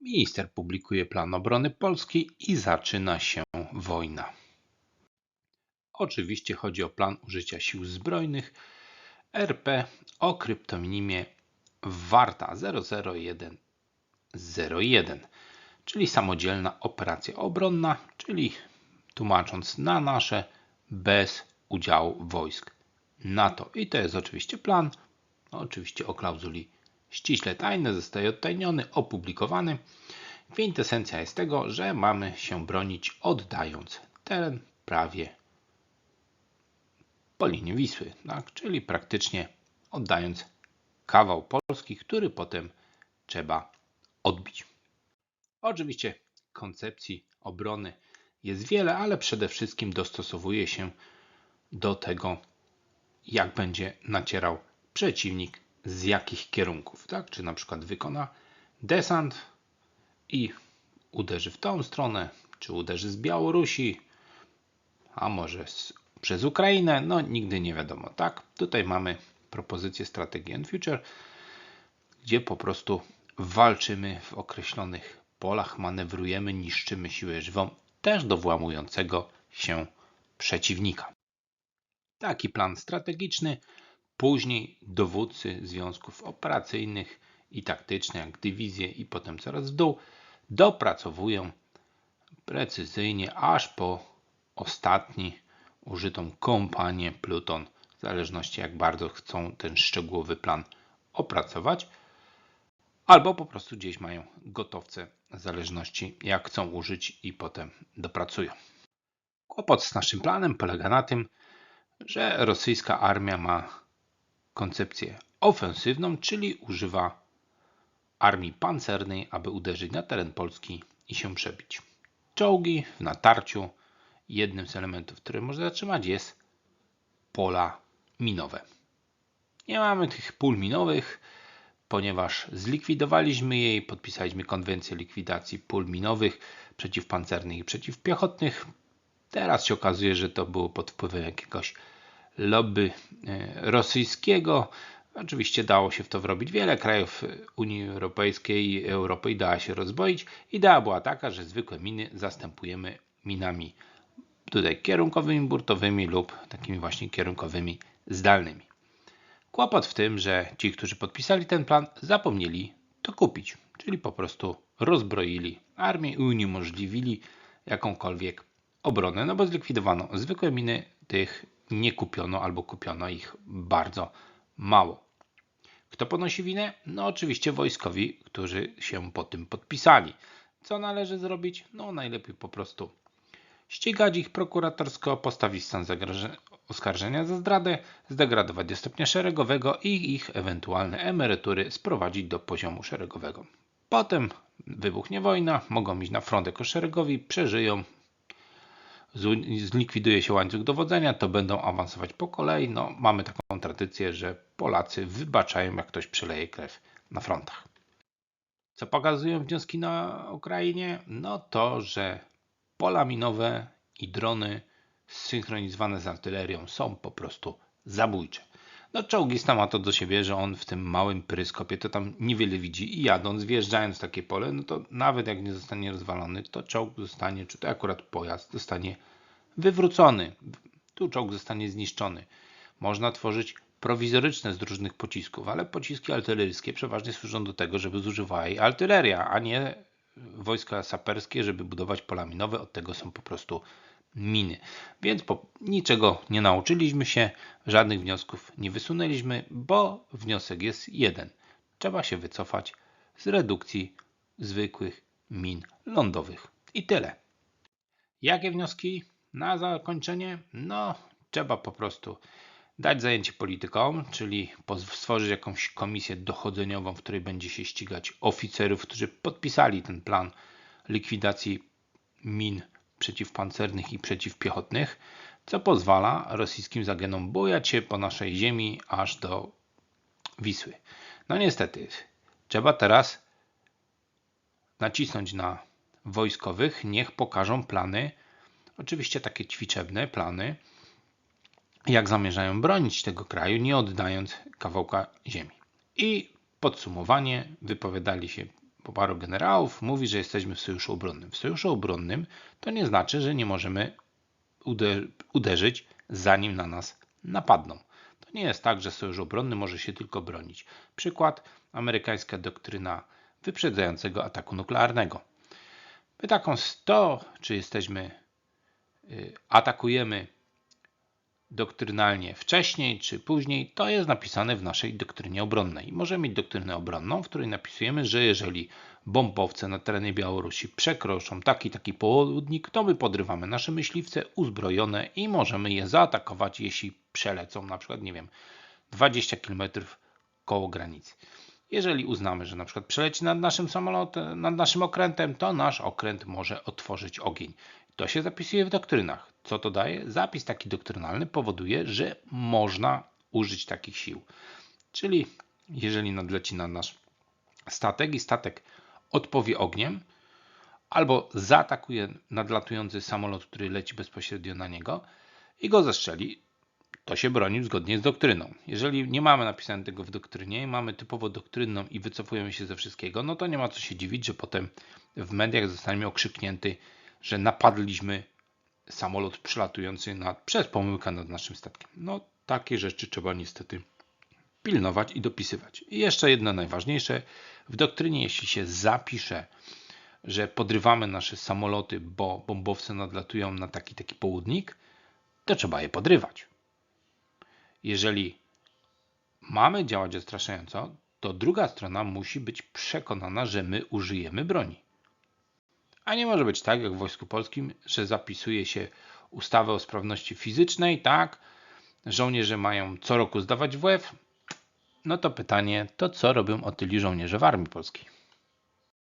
Minister publikuje plan obrony Polski i zaczyna się wojna. Oczywiście chodzi o plan użycia sił zbrojnych RP o kryptonimie Warta 00101, czyli samodzielna operacja obronna, czyli tłumacząc na nasze bez udziału wojsk NATO. I to jest oczywiście plan, no oczywiście o klauzuli ściśle tajny, zostaje odtajniony, opublikowany. Kwintesencja jest tego, że mamy się bronić oddając teren prawie po linii Wisły, tak? czyli praktycznie oddając kawał Polski, który potem trzeba odbić. Oczywiście koncepcji obrony jest wiele, ale przede wszystkim dostosowuje się do tego, jak będzie nacierał przeciwnik z jakich kierunków, tak? Czy na przykład wykona desant i uderzy w tą stronę, czy uderzy z Białorusi, a może z, przez Ukrainę, no nigdy nie wiadomo, tak? Tutaj mamy propozycję strategii and future, gdzie po prostu walczymy w określonych polach, manewrujemy, niszczymy siłę żywą też do włamującego się przeciwnika. Taki plan strategiczny Później dowódcy związków operacyjnych i taktycznych, jak dywizje i potem coraz w dół, dopracowują precyzyjnie aż po ostatni użytą kompanię Pluton, w zależności jak bardzo chcą ten szczegółowy plan opracować, albo po prostu gdzieś mają gotowce, w zależności jak chcą użyć i potem dopracują. Kłopot z naszym planem polega na tym, że rosyjska armia ma koncepcję ofensywną, czyli używa armii pancernej, aby uderzyć na teren Polski i się przebić. Czołgi w natarciu. Jednym z elementów, które może zatrzymać jest pola minowe. Nie mamy tych pól minowych, ponieważ zlikwidowaliśmy je i podpisaliśmy konwencję likwidacji pól minowych przeciwpancernych i przeciwpiechotnych. Teraz się okazuje, że to było pod wpływem jakiegoś lobby e, rosyjskiego. Oczywiście dało się w to wrobić wiele krajów Unii Europejskiej i Europy i dała się rozboić. Idea była taka, że zwykłe miny zastępujemy minami tutaj kierunkowymi burtowymi lub takimi właśnie kierunkowymi zdalnymi. Kłopot w tym, że ci, którzy podpisali ten plan, zapomnieli to kupić, czyli po prostu rozbroili armię i uniemożliwili jakąkolwiek obronę, no bo zlikwidowano zwykłe miny, tych nie kupiono albo kupiono ich bardzo mało. Kto ponosi winę? No oczywiście wojskowi, którzy się po tym podpisali. Co należy zrobić? No najlepiej po prostu ścigać ich prokuratorsko, postawić stan oskarżenia za zdradę, zdegradować do stopnia szeregowego i ich ewentualne emerytury sprowadzić do poziomu szeregowego. Potem wybuchnie wojna, mogą iść na front jako szeregowi, przeżyją, zlikwiduje się łańcuch dowodzenia, to będą awansować po kolei. No, mamy taką tradycję, że Polacy wybaczają, jak ktoś przeleje krew na frontach. Co pokazują wnioski na Ukrainie? No to, że pola minowe i drony zsynchronizowane z artylerią są po prostu zabójcze. No czołgista ma to do siebie, że on w tym małym pryskopie to tam niewiele widzi i jadąc, wjeżdżając w takie pole, no to nawet jak nie zostanie rozwalony, to czołg zostanie, czy to akurat pojazd, zostanie wywrócony. Tu czołg zostanie zniszczony. Można tworzyć prowizoryczne z różnych pocisków, ale pociski artyleryjskie przeważnie służą do tego, żeby zużywała jej artyleria, a nie wojska saperskie, żeby budować pola minowe. Od tego są po prostu miny. Więc po, niczego nie nauczyliśmy się, żadnych wniosków nie wysunęliśmy, bo wniosek jest jeden. Trzeba się wycofać z redukcji zwykłych min lądowych. I tyle. Jakie wnioski na zakończenie? No, trzeba po prostu dać zajęcie politykom, czyli stworzyć jakąś komisję dochodzeniową, w której będzie się ścigać oficerów, którzy podpisali ten plan likwidacji min przeciwpancernych i przeciwpiechotnych, co pozwala rosyjskim zagenom bujać się po naszej ziemi aż do Wisły. No niestety, trzeba teraz nacisnąć na wojskowych, niech pokażą plany, oczywiście takie ćwiczebne plany, jak zamierzają bronić tego kraju, nie oddając kawałka ziemi. I podsumowanie, wypowiadali się paru generałów mówi, że jesteśmy w sojuszu obronnym. W sojuszu obronnym to nie znaczy, że nie możemy uder- uderzyć, zanim na nas napadną. To nie jest tak, że sojusz obronny może się tylko bronić. Przykład amerykańska doktryna wyprzedzającego ataku nuklearnego. My taką 100, czy jesteśmy, y, atakujemy doktrynalnie wcześniej czy później, to jest napisane w naszej doktrynie obronnej. Możemy mieć doktrynę obronną, w której napisujemy, że jeżeli bombowce na terenie Białorusi przekroczą taki taki południk, to my podrywamy nasze myśliwce uzbrojone i możemy je zaatakować, jeśli przelecą na przykład, nie wiem, 20 km koło granicy. Jeżeli uznamy, że na przykład przeleci nad naszym samolotem, nad naszym okrętem, to nasz okręt może otworzyć ogień. To się zapisuje w doktrynach. Co to daje? Zapis taki doktrynalny powoduje, że można użyć takich sił. Czyli jeżeli nadleci na nasz statek i statek odpowie ogniem, albo zaatakuje nadlatujący samolot, który leci bezpośrednio na niego i go zestrzeli, to się broni zgodnie z doktryną. Jeżeli nie mamy napisane tego w doktrynie, mamy typowo doktrynną i wycofujemy się ze wszystkiego, no to nie ma co się dziwić, że potem w mediach zostaniemy okrzyknięty, że napadliśmy samolot przylatujący nad, przez pomyłkę nad naszym statkiem. No takie rzeczy trzeba niestety pilnować i dopisywać. I jeszcze jedno najważniejsze, w doktrynie jeśli się zapisze, że podrywamy nasze samoloty, bo bombowce nadlatują na taki taki południk, to trzeba je podrywać. Jeżeli mamy działać odstraszająco, to druga strona musi być przekonana, że my użyjemy broni. A nie może być tak, jak w Wojsku Polskim, że zapisuje się ustawę o sprawności fizycznej, tak, żołnierze mają co roku zdawać WF. No to pytanie, to co robią otyli żołnierze w Armii Polskiej?